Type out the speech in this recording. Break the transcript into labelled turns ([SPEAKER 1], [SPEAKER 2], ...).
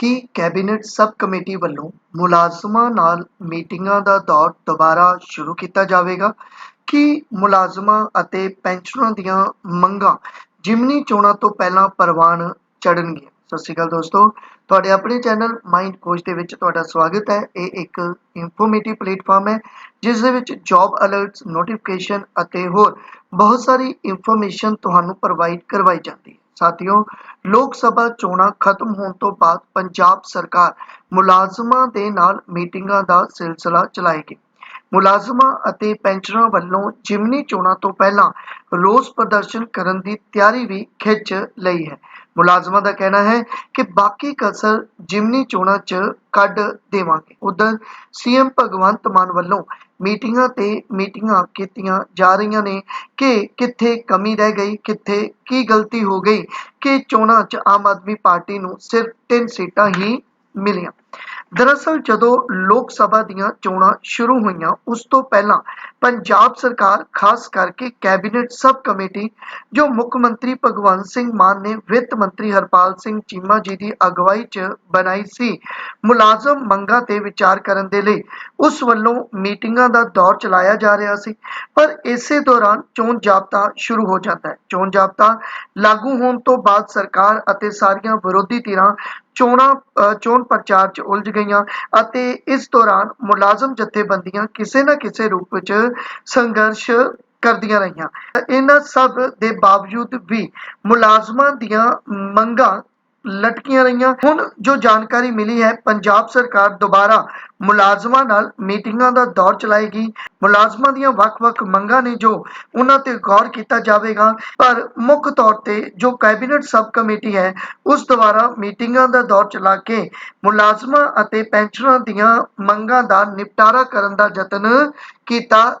[SPEAKER 1] ਕੀ cabinet sub committee ਵੱਲੋਂ ਮੁਲਾਜ਼ਮਾਂ ਨਾਲ ਮੀਟਿੰਗਾਂ ਦਾ ਦੌਰ ਦੁਬਾਰਾ ਸ਼ੁਰੂ ਕੀਤਾ ਜਾਵੇਗਾ? ਕੀ ਮੁਲਾਜ਼ਮਾਂ ਅਤੇ ਪੈਨਸ਼ਨਰਾਂ ਦੀਆਂ ਮੰਗਾਂ ਜਿਮਨੀ ਚੋਣਾਂ ਤੋਂ ਪਹਿਲਾਂ ਪ੍ਰਵਾਨ ਚੜਨਗੀਆਂ ਸਤਿ ਸ਼੍ਰੀ ਅਕਾਲ ਦੋਸਤੋ, ਤੁਹਾਡੇ ਆਪਣੇ ਚੈਨਲ ਮਾਈਂਡ ਕੋਚ ਦੇ ਵਿੱਚ ਤੁਹਾਡਾ ਸਵਾਗਤ ਹੈ। ਇਹ ਇੱਕ ਇਨਫੋਰਮੇਟਿਵ ਪਲੇਟਫਾਰਮ ਹੈ, ਜਿਸ ਦੇ ਵਿੱਚ ਜੌਬ ਅਲਰਟਸ ਨੋਟੀਫਿਕੇਸ਼ਨ ਅਤੇ ਹੋਰ ਬਹੁਤ ਸਾਰੀ ਇਨਫੋਰਮੇਸ਼ਨ ਤੁਹਾਨੂੰ ਪ੍ਰੋਵਾਈਡ ਕਰਵਾਈ ਜਾਂਦੀ ਹੈ। ਸਾਥੀਓ, ਲੋਕ ਸਭਾ ਚੋਣਾਂ ਖਤਮ ਹੋਣ ਤੋਂ ਬਾਅਦ ਪੰਜਾਬ ਸਰਕਾਰ ਮੁਲਾਜ਼ਮਾਂ ਦੇ ਨਾਲ ਮੀਟਿੰਗਾਂ ਦਾ ਸਿਲਸਿਲਾ ਚਲਾਏਗੀ। ਮੁਲਾਜ਼ਮਾਂ ਅਤੇ ਪੈਨਸ਼ਨਰਾਂ ਵੱਲੋਂ ਜਿਮਨੀ ਚੋਣਾਂ ਤੋਂ ਪਹਿਲਾਂ ਰੋਸ ਪ੍ਰਦਰਸ਼ਨ ਕਰਨ ਦੀ ਤਿਆਰੀ ਵੀ ਖਿੱਚ ਲਈ ਹੈ। ਮੁਲਾਜ਼ਮਾਂ ਦਾ ਕਹਿਣਾ ਹੈ ਕਿ ਬਾਕੀ ਕਸਰ ਜਿਮਨੀ ਚੋਣਾਂ 'ਚ ਕੱਢ ਦੇਵਾਂਗੇ। ਉਧਰ ਸੀਐਮ ਭਗਵੰਤ ਮਾਨ ਵੱਲੋਂ ਮੀਟਿੰਗਾਂ ਤੇ ਮੀਟਿੰਗਾਂ ਕੀਤੀਆਂ ਜਾ ਰਹੀਆਂ ਨੇ ਕਿ ਕਿੱਥੇ ਕਮੀ ਰਹਿ ਗਈ, ਕਿੱਥੇ ਕੀ ਗਲਤੀ ਹੋ ਗਈ, ਕਿ ਚੋਣਾਂ 'ਚ ਆਮ ਆਦਮੀ ਪਾਰਟੀ ਨੂੰ ਸਿਰਫ 3 ਸੀਟਾਂ ਹੀ ਮਿਲੀਆਂ। ਦਰਅਸਲ ਜਦੋਂ ਲੋਕ ਸਭਾ ਦੀਆਂ ਚੋਣਾਂ ਸ਼ੁਰੂ ਹੋਈਆਂ ਉਸ ਤੋਂ ਪਹਿਲਾਂ ਪੰਜਾਬ ਸਰਕਾਰ, ਖਾਸ ਕਰਕੇ ਕੈਬਨਿਟ ਸਬ ਕਮੇਟੀ, ਜੋ ਮੁੱਖ ਮੰਤਰੀ ਭਗਵੰਤ ਸਿੰਘ ਮਾਨ ਨੇ ਵਿੱਤ ਮੰਤਰੀ ਹਰਪਾਲ ਸਿੰਘ ਚੀਮਾ ਜੀ ਦੀ ਅਗਵਾਈ 'ਚ ਬਣਾਈ ਸੀ, ਮੁਲਾਜ਼ਮ ਮੰਗਾਂ ਤੇ ਵਿਚਾਰ ਕਰਨ ਦੇ ਲਈ ਉਸ ਵੱਲੋਂ ਮੀਟਿੰਗਾਂ ਦਾ ਦੌਰ ਚਲਾਇਆ ਜਾ ਰਿਹਾ ਸੀ, ਪਰ ਇਸੇ ਦੌਰਾਨ ਚੋਣ ਜਾਬਤਾ ਸ਼ੁਰੂ ਹੋ ਜਾਂਦਾ ਹੈ। ਚੋਣ ਜਾਬਤਾ ਲਾਗੂ ਹੋਣ ਤੋਂ ਬਾਅਦ ਸਰਕਾਰ ਅਤੇ ਸਾਰੀਆਂ ਵਿਰੋਧੀ ਧਿਰਾਂ ਚੋਣਾਂ ਚੋਣ ਪ੍ਰਚਾਰ 'ਚ ਉਲਝ ਗਈਆਂ ਅਤੇ ਇਸ ਦੌਰਾਨ ਮੁਲਾਜ਼ਮ ਜਥੇਬੰਦੀਆਂ ਕਿਸੇ ਨਾ ਕਿਸੇ ਰੂਪ ਵਿੱਚ ਸੰਘਰਸ਼ ਕਰਦੀਆਂ ਰਹੀਆਂ। ਇਹਨਾਂ ਸਭ ਦੇ ਬਾਵਜੂਦ ਵੀ ਮੁਲਾਜ਼ਮਾਂ ਦੀਆਂ ਮੰਗਾਂ ਲਟਕੀਆਂ ਰਹੀਆਂ। ਹੁਣ ਜੋ ਜਾਣਕਾਰੀ ਮਿਲੀ ਹੈ, ਪੰਜਾਬ ਸਰਕਾਰ ਦੁਬਾਰਾ ਮੁਲਾਜ਼ਮਾਂ ਨਾਲ ਮੀਟਿੰਗਾਂ ਦਾ ਦੌਰ ਚਲਾਏਗੀ। ਮੁਲਾਜ਼ਮਾਂ ਦੀਆਂ ਵੱਖ-ਵੱਖ ਮੰਗਾਂ ਨੇ ਜੋ ਉਹਨਾਂ ਤੇ ਗੌਰ ਕੀਤਾ ਜਾਵੇਗਾ। ਪਰ ਮੁੱਖ ਤੌਰ ਤੇ ਜੋ ਕੈਬਨਿਟ ਸਬ ਕਮੇਟੀ ਹੈ, ਉਸ ਦੁਆਰਾ ਮੀਟਿੰਗਾਂ ਦਾ ਦੌਰ ਚਲਾ ਕੇ ਮੁਲਾਜ਼ਮਾਂ ਅਤੇ ਪੈਨਸ਼ਨਰਾਂ ਦੀਆਂ ਮੰਗਾਂ ਦਾ ਨਿਪਟਾਰਾ ਕਰਨ ਦਾ ਯਤਨ ਕੀਤਾ